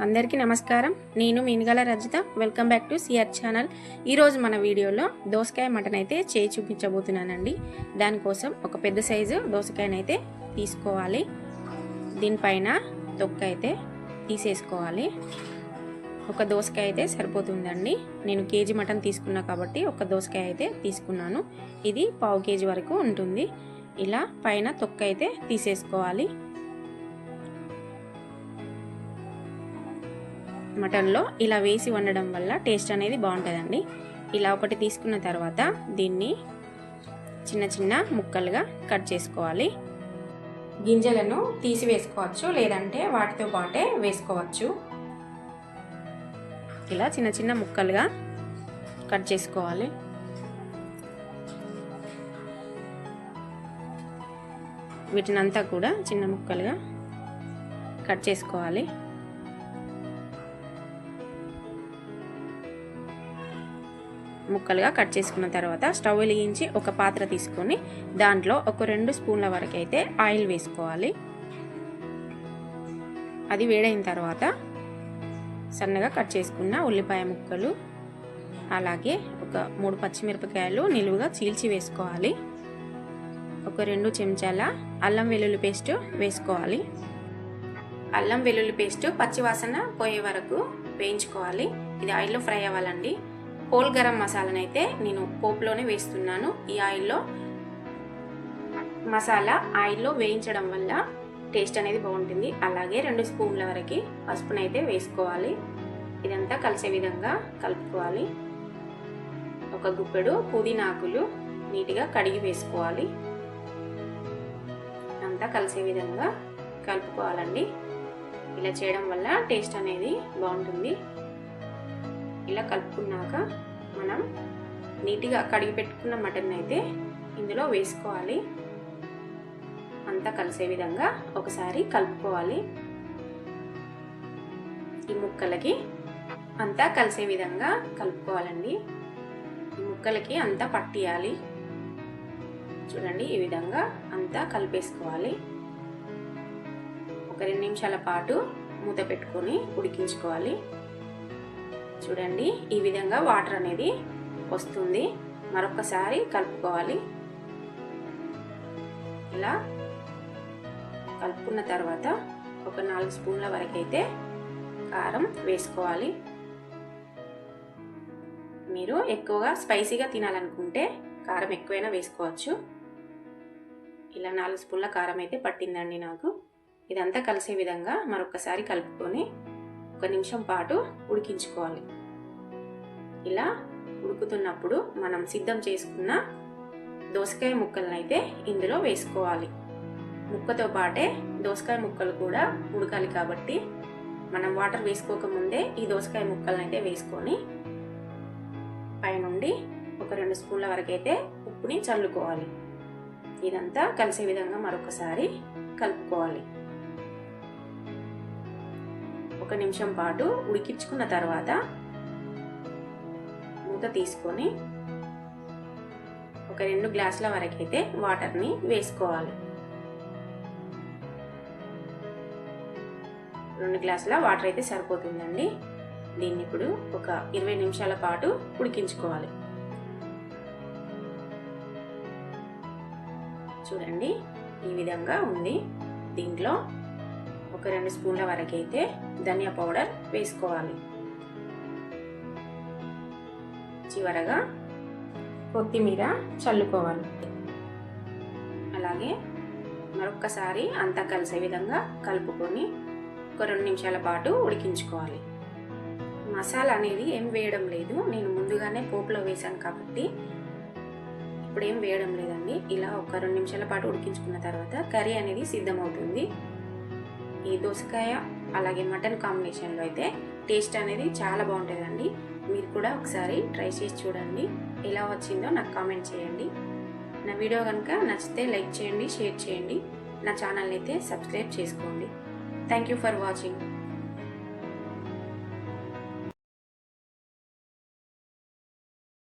అందరికీ నమస్కారం. నేను Meenugala Rajitha. Welcome back to CR channel ఈరోజు మన వీడియోలో దోసకాయ మటన్ అయితే చేయి చూపించబోతున్నానండి. దానికోసం ఒక పెద్ద సైజు దోసకాయనైతే తీసుకోవాలి. దీనిపైన తొక్క అయితే తీసేసుకోవాలి. ఒక దోసకాయ అయితే సరిపోతుందండి. నేను కేజీ మటన్ తీసుకున్నా కాబట్టి ఒక దోసకాయ అయితే తీసుకున్నాను. ఇది పావు కేజీ వరకు ఉంటుంది. ఇలా పైన తొక్క అయితే తీసేసుకోవాలి. మటన్లో ఇలా వేసి వండడం వల్ల టేస్ట్ అనేది బాగుంటుందండి. ఇలా ఒకటి తీసుకున్న తర్వాత దీన్ని చిన్న చిన్న ముక్కలుగా కట్ చేసుకోవాలి. గింజలను తీసివేసుకోవచ్చు లేదంటే వాటితో పాటే వేసుకోవచ్చు. ఇలా చిన్న చిన్న ముక్కలుగా కట్ చేసుకోవాలి. వీటినంతా కూడా చిన్న ముక్కలుగా కట్ చేసుకోవాలి. ముక్కలుగా కట్ చేసుకున్న తర్వాత స్టవ్ వెలిగించి ఒక పాత్ర తీసుకొని దాంట్లో ఒక రెండు స్పూన్ల వరకు అయితే ఆయిల్ వేసుకోవాలి. అది వేడైన తర్వాత సన్నగా కట్ చేసుకున్న ఉల్లిపాయ ముక్కలు అలాగే ఒక మూడు పచ్చిమిరపకాయలు నిలువుగా చీల్చి వేసుకోవాలి. ఒక రెండు చెంచాల అల్లం వెల్లుల్లి పేస్ట్ వేసుకోవాలి. అల్లం వెల్లుల్లి పేస్ట్ పచ్చివాసన పోయే వరకు వేయించుకోవాలి. ఇది ఆయిల్లో ఫ్రై అవ్వాలండి. హోల్ గరం మసాలాను అయితే నేను పోపులోనే వేస్తున్నాను. ఈ ఆయిల్లో మసాలా ఆయిల్లో వేయించడం వల్ల టేస్ట్ అనేది బాగుంటుంది. అలాగే రెండు స్పూన్ల వరకు పసుపునైతే వేసుకోవాలి. ఇదంతా కలిసే విధంగా కలుపుకోవాలి. ఒక గుప్పెడు పుదీనాకులు నీట్గా కడిగి వేసుకోవాలి. అంతా కలిసే విధంగా కలుపుకోవాలండి. ఇలా చేయడం వల్ల టేస్ట్ అనేది బాగుంటుంది. ఇలా కలుపుకున్నాక మనం నీట్గా కడిగి పెట్టుకున్న మటన్ అయితే ఇందులో వేసుకోవాలి. అంతా కలిసే విధంగా ఒకసారి కలుపుకోవాలి. ఈ ముక్కలకి అంతా కలిసే విధంగా కలుపుకోవాలండి. ఈ ముక్కలకి అంతా పట్టియాలి. చూడండి ఈ విధంగా అంతా కలిపేసుకోవాలి. ఒక రెండు నిమిషాల పాటు మూత పెట్టుకొని ఉడికించుకోవాలి. చూడండి. ఈ విధంగా వాటర్ అనేది వస్తుంది. మరొకసారి కలుపుకోవాలి. ఇలా కలుపుకున్న తర్వాత ఒక నాలుగు స్పూన్ల వరకు అయితే కారం వేసుకోవాలి. మీరు ఎక్కువగా స్పైసీగా తినాలనుకుంటే కారం ఎక్కువైనా వేసుకోవచ్చు. ఇలా నాలుగు స్పూన్ల కారం అయితే పట్టిందండి నాకు. ఇదంతా కలిసే విధంగా మరొకసారి కలుపుకొని ఒక నిమిషం పాటు ఉడికించుకోవాలి. ఇలా ఉడుకుతున్నప్పుడు మనం సిద్ధం చేసుకున్న దోసకాయ ముక్కలను అయితే ఇందులో వేసుకోవాలి. ముక్కతో పాటే దోసకాయ ముక్కలు కూడా ఉడకాలి కాబట్టి మనం వాటర్ వేసుకోకముందే ఈ దోసకాయ ముక్కలను అయితే వేసుకొని పైనుండి ఒక రెండు స్పూన్ల వరకు అయితే ఉప్పుని చల్లుకోవాలి. ఇదంతా కలిసే విధంగా మరొకసారి కలుపుకోవాలి. ఒక నిమిషం పాటు ఉడికించుకున్న తర్వాత మూత తీసుకొని ఒక రెండు గ్లాసుల వరకైతే వాటర్ని వేసుకోవాలి. రెండు గ్లాసుల వాటర్ అయితే సరిపోతుందండి. దీన్ని ఇప్పుడు ఒక ఇరవై నిమిషాల పాటు ఉడికించుకోవాలి. చూడండి ఈ విధంగా ఉంది. దీంట్లో ఒక రెండు స్పూన్ల వరకైతే ధనియా పౌడర్ వేసుకోవాలి. చివరగా కొత్తిమీర చల్లుకోవాలి. అలాగే మరొక్కసారి అంతా కలిసే విధంగా కలుపుకొని ఒక రెండు నిమిషాల పాటు ఉడికించుకోవాలి. మసాలా అనేది ఏం వేయడం లేదు. నేను ముందుగానే పోపులో వేసాను కాబట్టి ఇప్పుడు ఏం వేయడం లేదండి. ఇలా ఒక రెండు నిమిషాల పాటు ఉడికించుకున్న తర్వాత కర్రీ అనేది సిద్ధమవుతుంది. ఈ దోసకాయ అలాగే మటన్ కాంబినేషన్లో అయితే టేస్ట్ అనేది చాలా బాగుంటుందండి. మీరు కూడా ఒకసారి ట్రై చేసి చూడండి. ఎలా వచ్చిందో నాకు కామెంట్ చేయండి. నా వీడియో కనుక నచ్చితే లైక్ చేయండి షేర్ చేయండి. నా ఛానల్ అయితే సబ్స్క్రైబ్ చేసుకోండి. Thank you for watching.